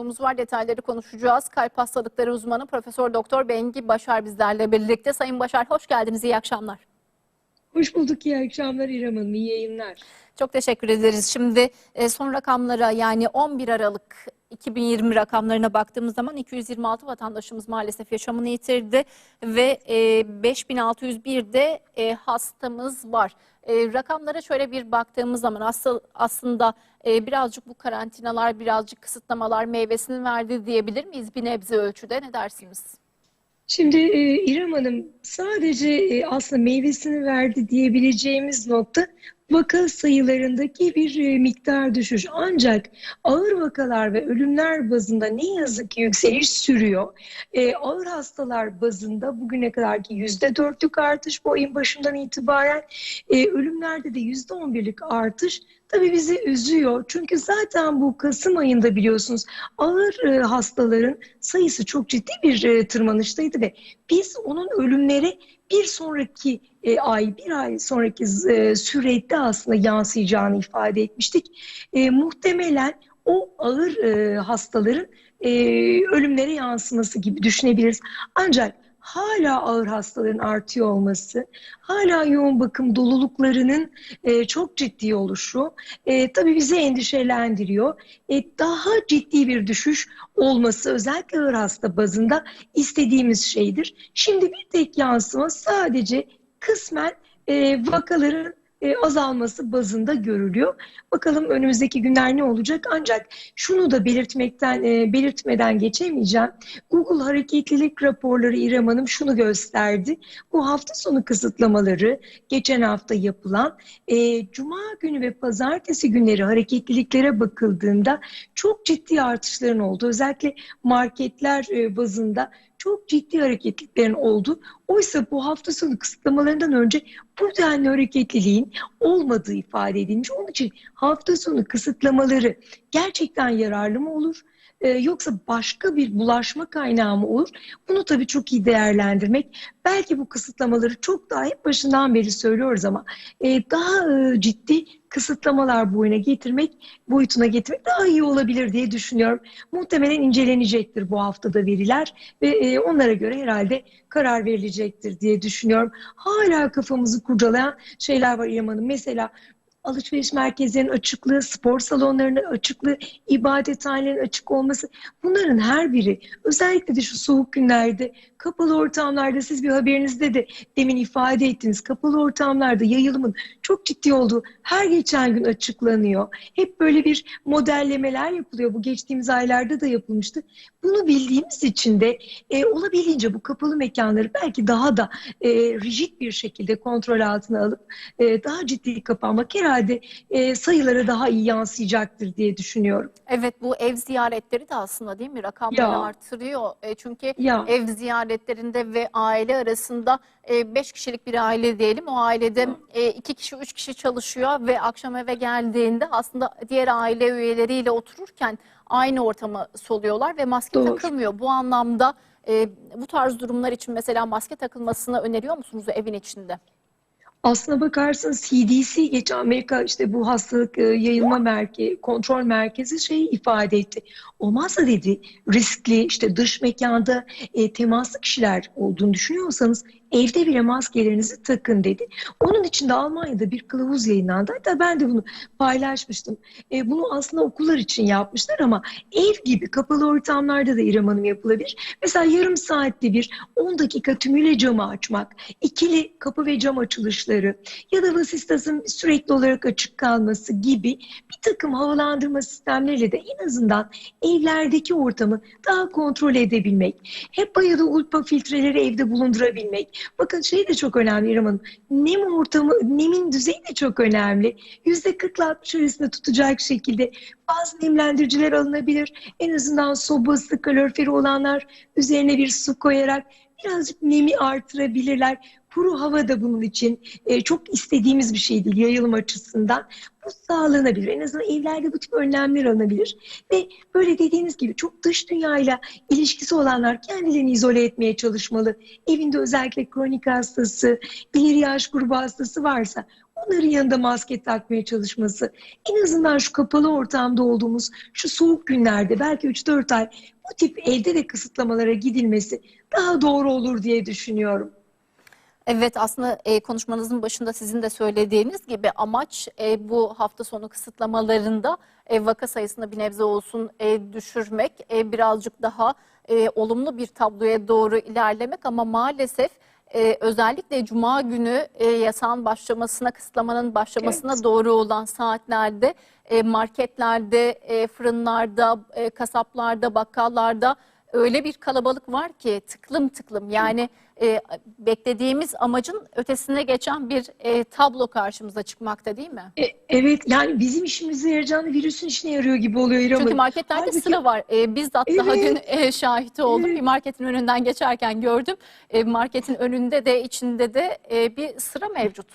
Konumuz var detayları konuşacağız. Kalp hastalıkları uzmanı Profesör Doktor Bengi Başar bizlerle birlikte. Sayın Başar hoş geldiniz. İyi akşamlar. Hoş bulduk. İyi akşamlar İrem Hanım. İyi yayınlar. Çok teşekkür ederiz. Şimdi e, son rakamlara yani 11 Aralık 2020 rakamlarına baktığımız zaman 226 vatandaşımız maalesef yaşamını yitirdi ve e, 5601 de e, hastamız var. E, rakamlara şöyle bir baktığımız zaman aslında e, birazcık bu karantinalar, birazcık kısıtlamalar meyvesini verdi diyebilir miyiz bir nebze ölçüde? Ne dersiniz? Şimdi e, İrem Hanım sadece e, aslında meyvesini verdi diyebileceğimiz nokta vaka sayılarındaki bir e, miktar düşüş. Ancak ağır vakalar ve ölümler bazında ne yazık ki yükseliş sürüyor. E, ağır hastalar bazında bugüne kadarki yüzde dörtlük artış bu ayın başından itibaren e, ölümlerde de yüzde on birlik artış tabii bizi üzüyor. Çünkü zaten bu Kasım ayında biliyorsunuz ağır e, hastaların sayısı çok ciddi bir e, tırmanıştaydı ve biz onun ölümleri bir sonraki e, ay, bir ay sonraki e, sürede aslında yansıyacağını ifade etmiştik. E, muhtemelen o ağır e, hastaların e, ölümlere yansıması gibi düşünebiliriz. Ancak hala ağır hastaların artıyor olması, hala yoğun bakım doluluklarının e, çok ciddi oluşu e, tabii bizi endişelendiriyor. E, daha ciddi bir düşüş olması özellikle ağır hasta bazında istediğimiz şeydir. Şimdi bir tek yansıma sadece kısmen e, vakaların e, azalması bazında görülüyor. Bakalım önümüzdeki günler ne olacak? Ancak şunu da belirtmekten e, belirtmeden geçemeyeceğim. Google hareketlilik raporları İrem Hanım şunu gösterdi. Bu hafta sonu kısıtlamaları geçen hafta yapılan e, Cuma günü ve Pazartesi günleri hareketliliklere bakıldığında çok ciddi artışların oldu. Özellikle marketler e, bazında çok ciddi hareketliliklerin oldu. Oysa bu hafta sonu kısıtlamalarından önce bu denli hareketliliğin olmadığı ifade edilmiş. Onun için hafta sonu kısıtlamaları gerçekten yararlı mı olur? Ee, yoksa başka bir bulaşma kaynağı mı olur? Bunu tabii çok iyi değerlendirmek. Belki bu kısıtlamaları çok daha hep başından beri söylüyoruz ama e, daha e, ciddi kısıtlamalar boyuna getirmek, boyutuna getirmek daha iyi olabilir diye düşünüyorum. Muhtemelen incelenecektir bu haftada veriler ve e, onlara göre herhalde karar verilecektir diye düşünüyorum. Hala kafamızı kurcalayan şeyler var İrem Hanım. Mesela alışveriş merkezlerinin açıklığı, spor salonlarının açıklığı, ibadethanelerin açık olması bunların her biri özellikle de şu soğuk günlerde kapalı ortamlarda siz bir haberinizde de demin ifade ettiniz kapalı ortamlarda yayılımın çok ciddi olduğu her geçen gün açıklanıyor. Hep böyle bir modellemeler yapılıyor. Bu geçtiğimiz aylarda da yapılmıştı. Bunu bildiğimiz için de e, olabildiğince bu kapalı mekanları belki daha da e, rigid bir şekilde kontrol altına alıp e, daha ciddi kapanmak herhalde e, sayılara daha iyi yansıyacaktır diye düşünüyorum. Evet bu ev ziyaretleri de aslında değil mi rakamları Ya. artırıyor. E, çünkü Ya. ev ziyaretlerinde ve aile arasında 5 kişilik bir aile diyelim. O ailede 2 kişi 3 kişi çalışıyor ve akşam eve geldiğinde aslında diğer aile üyeleriyle otururken aynı ortamı soluyorlar ve maske Doğru. takılmıyor. Bu anlamda e, bu tarz durumlar için mesela maske takılmasını öneriyor musunuz evin içinde? Aslına bakarsanız CDC geçen Amerika işte bu hastalık e, yayılma merkezi, kontrol merkezi şeyi ifade etti. Olmazsa dedi riskli işte dış mekanda e, temaslı kişiler olduğunu düşünüyorsanız evde bile maskelerinizi takın dedi. Onun için de Almanya'da bir kılavuz yayınlandı. Hatta ben de bunu paylaşmıştım. E, bunu aslında okullar için yapmışlar ama ev gibi kapalı ortamlarda da İrem Hanım yapılabilir. Mesela yarım saatte bir 10 dakika tümüyle camı açmak, ikili kapı ve cam açılışları ya da vasistasın sürekli olarak açık kalması gibi bir takım havalandırma sistemleriyle de en azından evlerdeki ortamı daha kontrol edebilmek. HEPA ya da ULPA filtreleri evde bulundurabilmek. Bakın şey de çok önemli İrem. Nem ortamı, nemin düzeyi de çok önemli. Yüzde 40 60 arasında tutacak şekilde bazı nemlendiriciler alınabilir. En azından sobası, kaloriferi olanlar üzerine bir su koyarak birazcık nemi artırabilirler. Kuru hava da bunun için e, çok istediğimiz bir şey değil yayılım açısından. Bu sağlanabilir. En azından evlerde bu tip önlemler alınabilir. Ve böyle dediğiniz gibi çok dış dünyayla ilişkisi olanlar kendilerini izole etmeye çalışmalı. Evinde özellikle kronik hastası, ileri yaş grubu hastası varsa onların yanında maske takmaya çalışması, en azından şu kapalı ortamda olduğumuz şu soğuk günlerde belki 3-4 ay bu tip evde de kısıtlamalara gidilmesi daha doğru olur diye düşünüyorum. Evet aslında e, konuşmanızın başında sizin de söylediğiniz gibi amaç e, bu hafta sonu kısıtlamalarında e, vaka sayısını bir nebze olsun e, düşürmek, e, birazcık daha e, olumlu bir tabloya doğru ilerlemek ama maalesef e, özellikle Cuma günü e, yasağın başlamasına, kısıtlamanın başlamasına Evet. doğru olan saatlerde e, marketlerde, e, fırınlarda, e, kasaplarda, bakkallarda öyle bir kalabalık var ki tıklım tıklım yani e, beklediğimiz amacın ötesine geçen bir e, tablo karşımıza çıkmakta değil mi? E, evet yani bizim işimize yarayacağını virüsün işine yarıyor gibi oluyor İrem Çünkü marketlerde Halbuki- sıra var. E, bizzat daha Evet. dün e, şahit oldum. Evet. Bir marketin önünden geçerken gördüm. E, marketin önünde de içinde de e, bir sıra mevcut.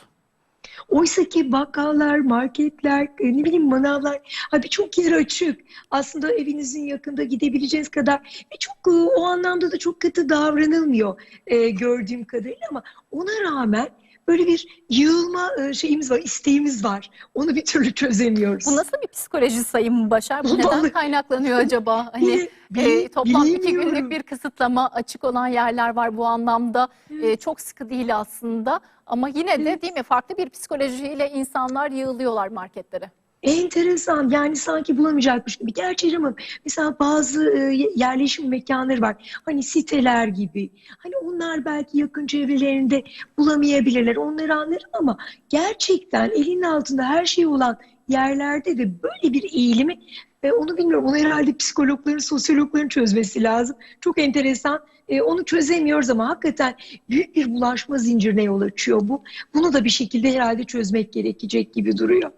Oysa ki bakkallar, marketler, e, ne bileyim manavlar, ha birçok yer açık. Aslında evinizin yakında gidebileceğiniz kadar ve çok e, o anlamda da çok kötü davranılmıyor e, gördüğüm kadarıyla ama ona rağmen böyle bir yığılma e, şeyimiz var, isteğimiz var. Onu bir türlü çözemiyoruz. Bu nasıl bir psikoloji Sayın Başar? Bu neden Vallahi- kaynaklanıyor acaba? Hani Bile- bile- e, toplam iki günlük bir kısıtlama açık olan yerler var bu anlamda. E, çok sıkı değil aslında. Ama yine de değil mi farklı bir psikolojiyle insanlar yığılıyorlar marketlere. Enteresan yani sanki bulamayacakmış gibi. Gerçi ama mesela bazı e, yerleşim mekanları var. Hani siteler gibi. Hani onlar belki yakın çevrelerinde bulamayabilirler. Onları anlarım ama gerçekten elinin altında her şey olan yerlerde de böyle bir eğilimi ve onu bilmiyorum. Onu herhalde psikologların, sosyologların çözmesi lazım. Çok enteresan. E, onu çözemiyoruz ama hakikaten büyük bir bulaşma zincirine yol açıyor bu. Bunu da bir şekilde herhalde çözmek gerekecek gibi duruyor.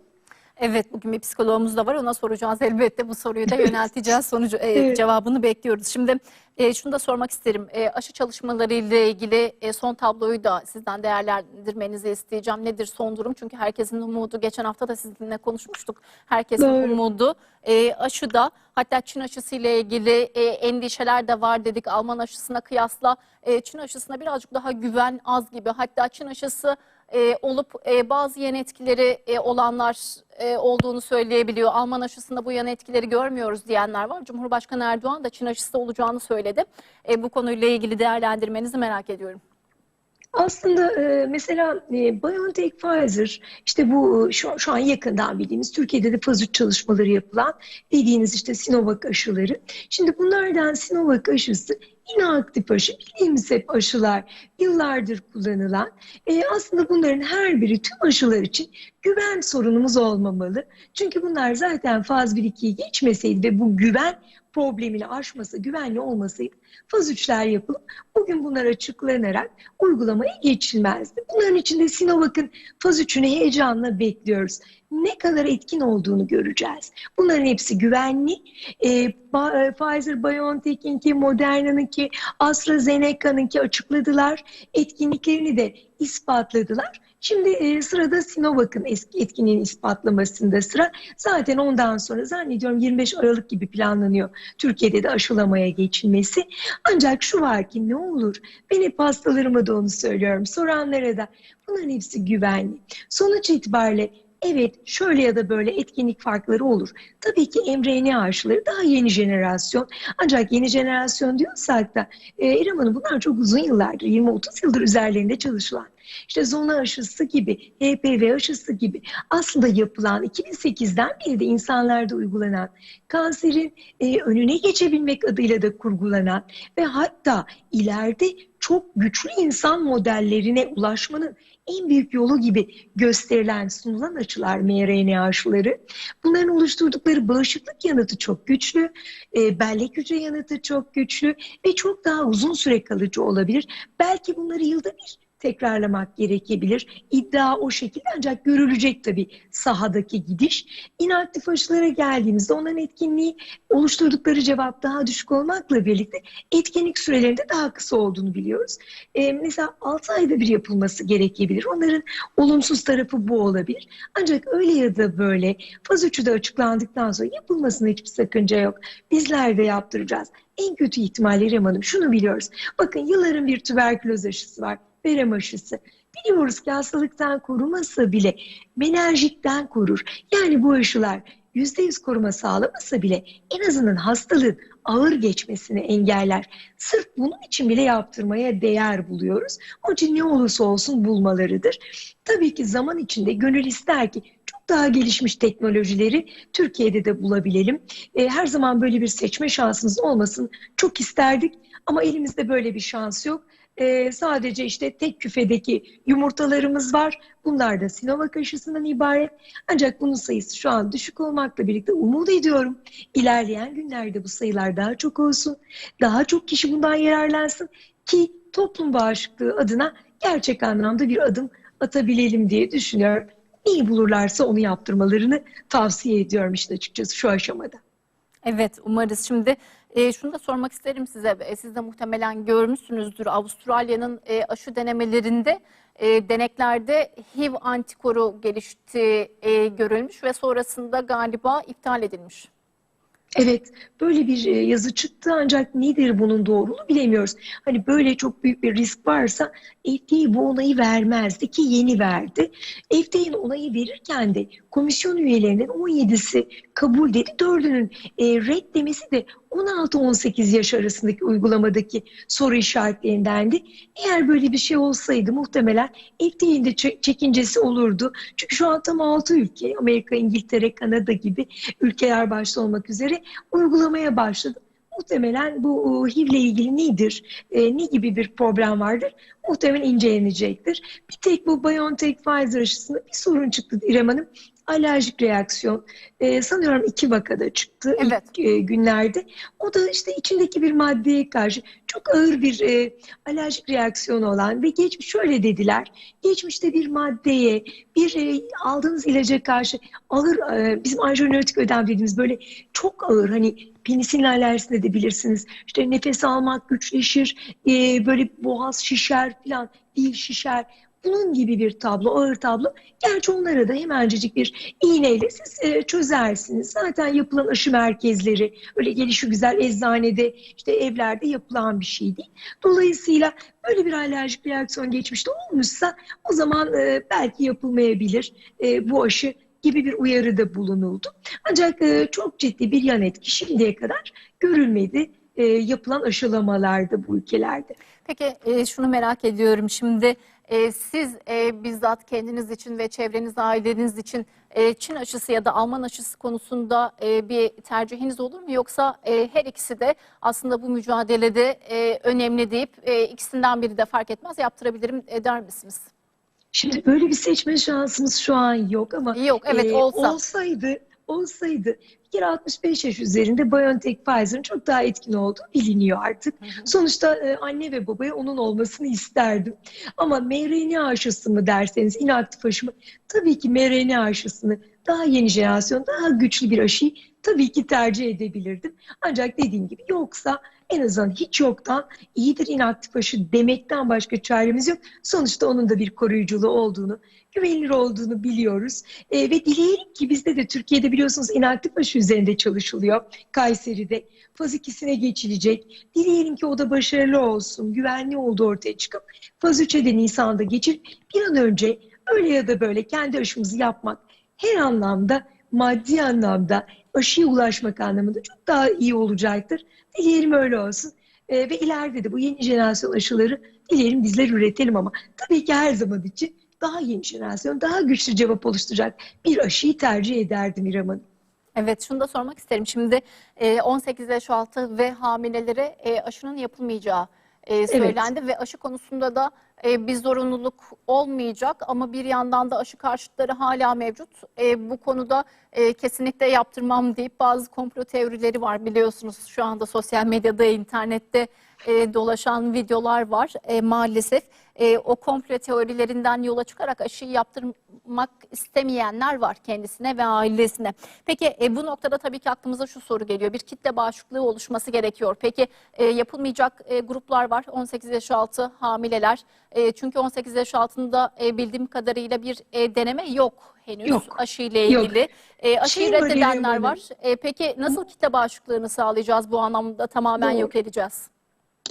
Evet bugün bir psikologumuz da var ona soracağız elbette bu soruyu da yönelteceğiz sonucu e, cevabını bekliyoruz. Şimdi e, şunu da sormak isterim E, aşı çalışmaları ile ilgili e, son tabloyu da sizden değerlendirmenizi isteyeceğim. Nedir son durum? Çünkü herkesin umudu geçen hafta da sizinle konuşmuştuk. Herkesin Doğru. umudu e, aşıda hatta Çin aşısı ile ilgili e, endişeler de var dedik. Alman aşısına kıyasla e, Çin aşısına birazcık daha güven az gibi. Hatta Çin aşısı e, olup e, bazı yan etkileri e, olanlar e, olduğunu söyleyebiliyor. Alman aşısında bu yan etkileri görmüyoruz diyenler var. Cumhurbaşkanı Erdoğan da Çin aşısı olacağını söyledi. E, bu konuyla ilgili değerlendirmenizi merak ediyorum. Aslında e, mesela e, BioNTech Pfizer işte bu e, şu, şu an yakından bildiğimiz Türkiye'de de faz 3 çalışmaları yapılan dediğiniz işte Sinovac aşıları. Şimdi bunlardan Sinovac aşısı inaktif aşı bildiğimiz hep aşılar yıllardır kullanılan. E, aslında bunların her biri tüm aşılar için güven sorunumuz olmamalı. Çünkü bunlar zaten faz 1-2'yi geçmeseydi ve bu güven problemini aşması, güvenli olmasaydı faz 3'ler yapılıp bugün bunlar açıklanarak uygulamaya geçilmezdi. Bunların içinde Sinovac'ın faz 3'ünü heyecanla bekliyoruz. Ne kadar etkin olduğunu göreceğiz. Bunların hepsi güvenli. E, Ba- e, Pfizer, BioNTech'inki, Moderna'nınki, AstraZeneca'nınki açıkladılar. Etkinliklerini de ispatladılar. Şimdi e, sırada Sinovac'ın eski etkinliğini ispatlamasında sıra. Zaten ondan sonra zannediyorum 25 Aralık gibi planlanıyor Türkiye'de de aşılamaya geçilmesi. Ancak şu var ki ne olur ben hep hastalarıma da onu söylüyorum soranlara da bunların hepsi güvenli. Sonuç itibariyle evet şöyle ya da böyle etkinlik farkları olur. Tabii ki mRNA aşıları daha yeni jenerasyon. Ancak yeni jenerasyon diyorsak da e, İrem Hanım bunlar çok uzun yıllardır 20-30 yıldır üzerlerinde çalışılan. İşte zona aşısı gibi, HPV aşısı gibi aslında yapılan 2008'den beri de insanlarda uygulanan kanserin e, önüne geçebilmek adıyla da kurgulanan ve hatta ileride çok güçlü insan modellerine ulaşmanın en büyük yolu gibi gösterilen sunulan aşılar mRNA aşıları. Bunların oluşturdukları bağışıklık yanıtı çok güçlü, e, bellek hücre yanıtı çok güçlü ve çok daha uzun süre kalıcı olabilir. Belki bunları yılda bir tekrarlamak gerekebilir. İddia o şekilde ancak görülecek tabii sahadaki gidiş. İnaktif aşılara geldiğimizde onların etkinliği oluşturdukları cevap daha düşük olmakla birlikte etkinlik sürelerinde daha kısa olduğunu biliyoruz. Ee, mesela 6 ayda bir yapılması gerekebilir. Onların olumsuz tarafı bu olabilir. Ancak öyle ya da böyle faz 3'ü de açıklandıktan sonra yapılmasına hiçbir sakınca yok. Bizler de yaptıracağız. En kötü ihtimalleri Hanım şunu biliyoruz. Bakın yılların bir tüberküloz aşısı var. Verem aşısı. biliyoruz ki hastalıktan korumasa bile menerjikten korur. Yani bu aşılar %100 koruma sağlamasa bile en azından hastalığın ağır geçmesini engeller. Sırf bunun için bile yaptırmaya değer buluyoruz. Onun için ne olursa olsun bulmalarıdır. Tabii ki zaman içinde gönül ister ki çok daha gelişmiş teknolojileri Türkiye'de de bulabilelim. E, her zaman böyle bir seçme şansımız olmasın çok isterdik ama elimizde böyle bir şans yok. E, sadece işte tek küfedeki yumurtalarımız var. Bunlar da Sinovac aşısından ibaret. Ancak bunun sayısı şu an düşük olmakla birlikte umut ediyorum. İlerleyen günlerde bu sayılar daha çok olsun. Daha çok kişi bundan yararlansın ki toplum bağışıklığı adına gerçek anlamda bir adım atabilelim diye düşünüyorum. Neyi bulurlarsa onu yaptırmalarını tavsiye ediyorum işte açıkçası şu aşamada. Evet umarız. Şimdi e, şunu da sormak isterim size. E, siz de muhtemelen görmüşsünüzdür. Avustralya'nın e, aşı denemelerinde e, deneklerde HIV antikoru geliştiği e, görülmüş ve sonrasında galiba iptal edilmiş. Evet, böyle bir e, yazı çıktı ancak nedir bunun doğruluğu bilemiyoruz. Hani böyle çok büyük bir risk varsa FDA bu onayı vermezdi ki yeni verdi. FDA'nın onayı verirken de komisyon üyelerinin 17'si kabul dedi, 4'ünün e, red demesi de 16-18 yaş arasındaki uygulamadaki soru işaretlerindendi. Eğer böyle bir şey olsaydı muhtemelen FDA'nin de çe- çekincesi olurdu. Çünkü şu an tam 6 ülke, Amerika, İngiltere, Kanada gibi ülkeler başta olmak üzere uygulamaya başladı. Muhtemelen bu HIV ile ilgili nedir, e, ne gibi bir problem vardır muhtemelen incelenecektir. Bir tek bu BioNTech Pfizer aşısında bir sorun çıktı İrem Hanım. Alerjik reaksiyon. E, sanıyorum iki vakada çıktı Evet. ilk e, günlerde. O da işte içindeki bir maddeye karşı çok ağır bir e, alerjik reaksiyon olan ve geçmiş şöyle dediler. Geçmişte bir maddeye, bir e, aldığınız ilaca karşı ağır e, bizim anjiyonötik ödem dediğimiz böyle çok ağır hani penisilin alerjisinde de bilirsiniz. İşte nefes almak güçleşir, e, böyle boğaz şişer falan, dil şişer. Bunun gibi bir tablo, ağır tablo. Gerçi onlara da hemencecik bir iğneyle siz e, çözersiniz. Zaten yapılan aşı merkezleri öyle gelişi güzel eczanede, işte evlerde yapılan bir şey değil. Dolayısıyla böyle bir alerjik reaksiyon geçmişte olmuşsa o zaman e, belki yapılmayabilir e, bu aşı gibi bir uyarıda bulunuldu. Ancak e, çok ciddi bir yan etki şimdiye kadar görülmedi e, yapılan aşılamalarda bu ülkelerde. Peki e, şunu merak ediyorum şimdi e, siz e, bizzat kendiniz için ve çevreniz aileniz için e, Çin aşısı ya da Alman aşısı konusunda e, bir tercihiniz olur mu yoksa e, her ikisi de aslında bu mücadelede e, önemli deyip e, ikisinden biri de fark etmez yaptırabilirim e, der misiniz? Şimdi böyle bir seçme şansımız şu an yok ama Yok evet e, olsa. olsaydı olsaydı bir kere 65 yaş üzerinde BioNTech Pfizer'ın çok daha etkin olduğu biliniyor artık. Hı hı. Sonuçta e, anne ve babaya onun olmasını isterdim. Ama mRNA aşısı mı derseniz inaktif aşı mı? Tabii ki mRNA aşısını daha yeni jenerasyon, daha güçlü bir aşıyı tabii ki tercih edebilirdim. Ancak dediğim gibi yoksa en azından hiç yoktan iyidir inaktif aşı demekten başka çaremiz yok. Sonuçta onun da bir koruyuculuğu olduğunu, güvenilir olduğunu biliyoruz. E, ve dileyelim ki bizde de Türkiye'de biliyorsunuz inaktif aşı üzerinde çalışılıyor. Kayseri'de faz 2'sine geçilecek. Dileyelim ki o da başarılı olsun, güvenli olduğu ortaya çıkıp faz 3'e de Nisan'da geçir. Bir an önce öyle ya da böyle kendi aşımızı yapmak her anlamda, maddi anlamda, aşıya ulaşmak anlamında çok daha iyi olacaktır. Dileyelim öyle olsun. E, ve ileride de bu yeni jenerasyon aşıları dileyelim bizler üretelim ama tabii ki her zaman için daha yeni jenerasyon, daha güçlü cevap oluşturacak bir aşıyı tercih ederdim İrem Hanım. Evet şunu da sormak isterim. Şimdi e, 18 yaş altı ve hamilelere e, aşının yapılmayacağı e, söylendi ve aşı konusunda da e, bir zorunluluk olmayacak ama bir yandan da aşı karşıtları hala mevcut. E, bu konuda e, kesinlikle yaptırmam deyip bazı komplo teorileri var biliyorsunuz. Şu anda sosyal medyada, internette e, dolaşan videolar var e, maalesef. E, o komplo teorilerinden yola çıkarak aşıyı yaptırmak istemeyenler var kendisine ve ailesine. Peki e, bu noktada tabii ki aklımıza şu soru geliyor. Bir kitle bağışıklığı oluşması gerekiyor. Peki e, yapılmayacak e, gruplar var. 18 yaş altı hamileler. E, çünkü 18 yaş altında e, bildiğim kadarıyla bir e, deneme yok henüz Yok. aşıyla Yok. ilgili. E, aşıyı Şey reddedenler var. E, peki nasıl kitle bağışıklığını sağlayacağız bu anlamda tamamen Doğru. yok edeceğiz?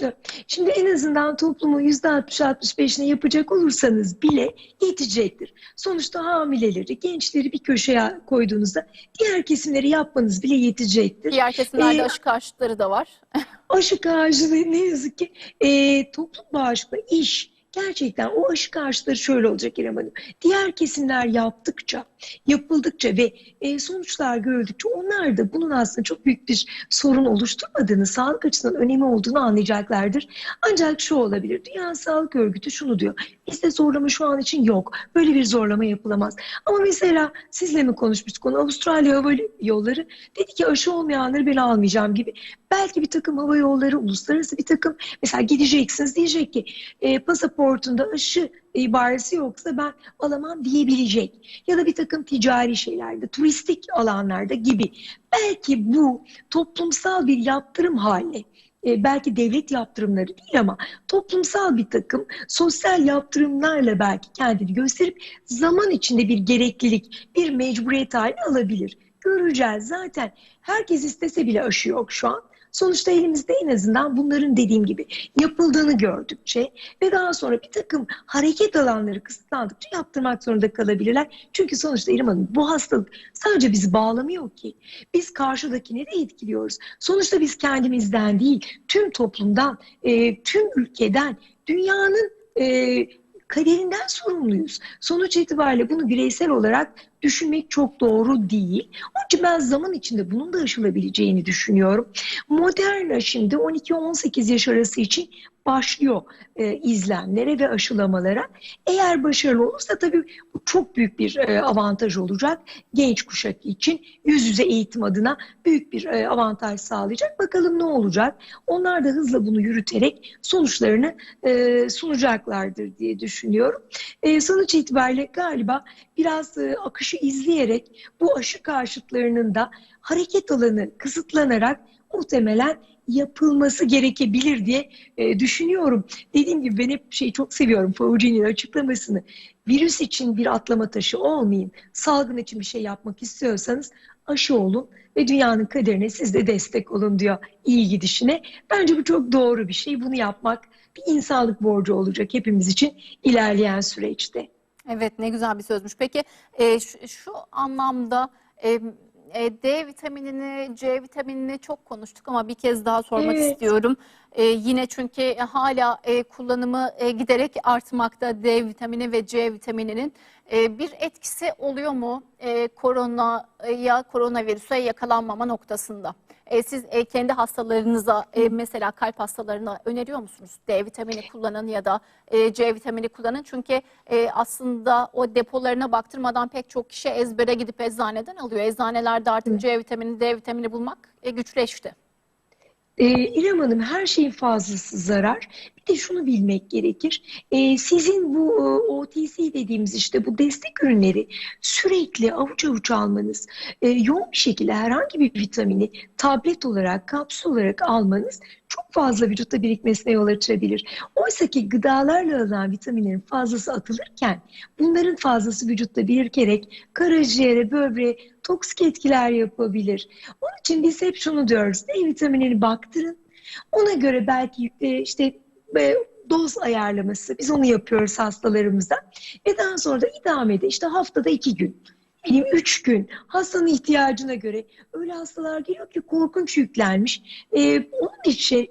Yaptı. Şimdi en azından toplumun %60-65'ini yapacak olursanız bile yetecektir. Sonuçta hamileleri, gençleri bir köşeye koyduğunuzda diğer kesimleri yapmanız bile yetecektir. Diğer kesimlerde Ee, aşı karşıtları da var. Aşı karşılığı ne yazık ki e, toplum bağışıklığı iş. Gerçekten o aşı karşıtları şöyle olacak İrem Hanım. Diğer kesimler yaptıkça, yapıldıkça ve e, sonuçlar görüldükçe onlar da bunun aslında çok büyük bir sorun oluşturmadığını, sağlık açısından önemi olduğunu anlayacaklardır. Ancak şu olabilir. Dünya Sağlık Örgütü şunu diyor. Bizde zorlama şu an için yok. Böyle bir zorlama yapılamaz. Ama mesela sizle mi konuşmuştuk onu? Avustralya Hava Yolları dedi ki aşı olmayanları ben almayacağım gibi. Belki bir takım hava yolları, uluslararası bir takım mesela gideceksiniz diyecek ki e, pasaportunda aşı ibaresi yoksa ben alamam diyebilecek. Ya da bir takım ticari şeylerde, turistik alanlarda gibi. Belki bu toplumsal bir yaptırım hali. E, belki devlet yaptırımları değil ama toplumsal bir takım sosyal yaptırımlarla belki kendini gösterip zaman içinde bir gereklilik, bir mecburiyet haline alabilir. Göreceğiz zaten. Herkes istese bile aşı yok şu an. Sonuçta elimizde en azından bunların dediğim gibi yapıldığını gördükçe ve daha sonra bir takım hareket alanları kısıtlandıkça yaptırmak zorunda kalabilirler. Çünkü sonuçta İrem Hanım bu hastalık sadece bizi bağlamıyor ki. Biz karşıdakini de etkiliyoruz. Sonuçta biz kendimizden değil, tüm toplumdan, e, tüm ülkeden, dünyanın e, kaderinden sorumluyuz. Sonuç itibariyle bunu bireysel olarak düşünmek çok doğru değil. Onun için ben zaman içinde bunun da aşılabileceğini düşünüyorum. Moderna şimdi 12-18 yaş arası için başlıyor e, izlemlere ve aşılamalara. Eğer başarılı olursa tabii bu çok büyük bir e, avantaj olacak. Genç kuşak için yüz yüze eğitim adına büyük bir e, avantaj sağlayacak. Bakalım ne olacak? Onlar da hızla bunu yürüterek sonuçlarını e, sunacaklardır diye düşünüyorum. E, sonuç itibariyle galiba biraz e, akışı izleyerek bu aşı karşıtlarının da hareket alanı kısıtlanarak muhtemelen yapılması gerekebilir diye e, düşünüyorum. Dediğim gibi ben hep şeyi çok seviyorum Fauci'nin açıklamasını. Virüs için bir atlama taşı olmayın. Salgın için bir şey yapmak istiyorsanız aşı olun ve dünyanın kaderine siz de destek olun diyor iyi gidişine. Bence bu çok doğru bir şey. Bunu yapmak bir insanlık borcu olacak hepimiz için ilerleyen süreçte. Evet ne güzel bir sözmüş. Peki e, şu, şu anlamda e, e, D vitaminini, C vitaminini çok konuştuk ama bir kez daha sormak Evet. istiyorum. E, yine çünkü hala e, kullanımı e, giderek artmakta D vitamini ve C vitamininin. E, bir etkisi oluyor mu e, koronaya, koronavirüse yakalanmama noktasında? E, siz e, kendi hastalarınıza e, mesela kalp hastalarına öneriyor musunuz? D vitamini kullanın ya da e, C vitamini kullanın. Çünkü e, aslında o depolarına baktırmadan pek çok kişi ezbere gidip eczaneden alıyor. Eczanelerde artık C vitamini, D vitamini bulmak e, güçleşti. Ee, İrem Hanım her şeyin fazlası zarar. Bir de şunu bilmek gerekir. Ee, sizin bu e, OTC dediğimiz işte bu destek ürünleri sürekli avuç avuç almanız, e, yoğun bir şekilde herhangi bir vitamini tablet olarak, kapsül olarak almanız çok fazla vücutta birikmesine yol açabilir. Oysa ki gıdalarla alınan vitaminlerin fazlası atılırken bunların fazlası vücutta birikerek karaciğere, böbreğe toksik etkiler yapabilir. Onun için biz hep şunu diyoruz. D vitaminini baktırın. Ona göre belki e, işte doz ayarlaması biz onu yapıyoruz hastalarımıza. Ve daha sonra da idamede işte haftada iki gün. Benim üç gün hastanın ihtiyacına göre öyle hastalar geliyor ki korkunç yüklenmiş. E, onun için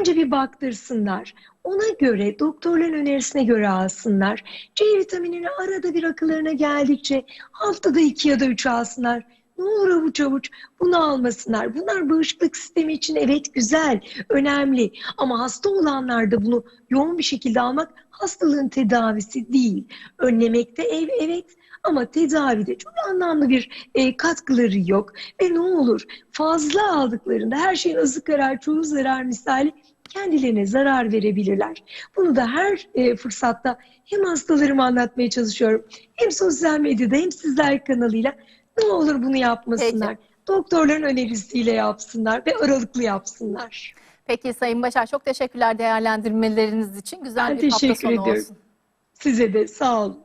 önce bir baktırsınlar. Ona göre doktorların önerisine göre alsınlar. C vitaminini arada bir akıllarına geldikçe haftada iki ya da üç alsınlar. Ne olur avuç avuç bunu almasınlar. Bunlar bağışıklık sistemi için evet güzel, önemli. Ama hasta olanlarda bunu yoğun bir şekilde almak hastalığın tedavisi değil. Önlemekte ev evet ama tedavide çok anlamlı bir e, katkıları yok. Ve ne olur fazla aldıklarında her şeyin azı karar çoğu zarar misali kendilerine zarar verebilirler. Bunu da her e, fırsatta hem hastalarıma anlatmaya çalışıyorum hem sosyal medyada hem sizler kanalıyla ne olur bunu yapmasınlar. Doktorların önerisiyle yapsınlar ve aralıklı yapsınlar. Peki Sayın Başar çok teşekkürler değerlendirmeleriniz için. Güzel Ben bir hafta sonu ediyorum. olsun. Size de sağ olun.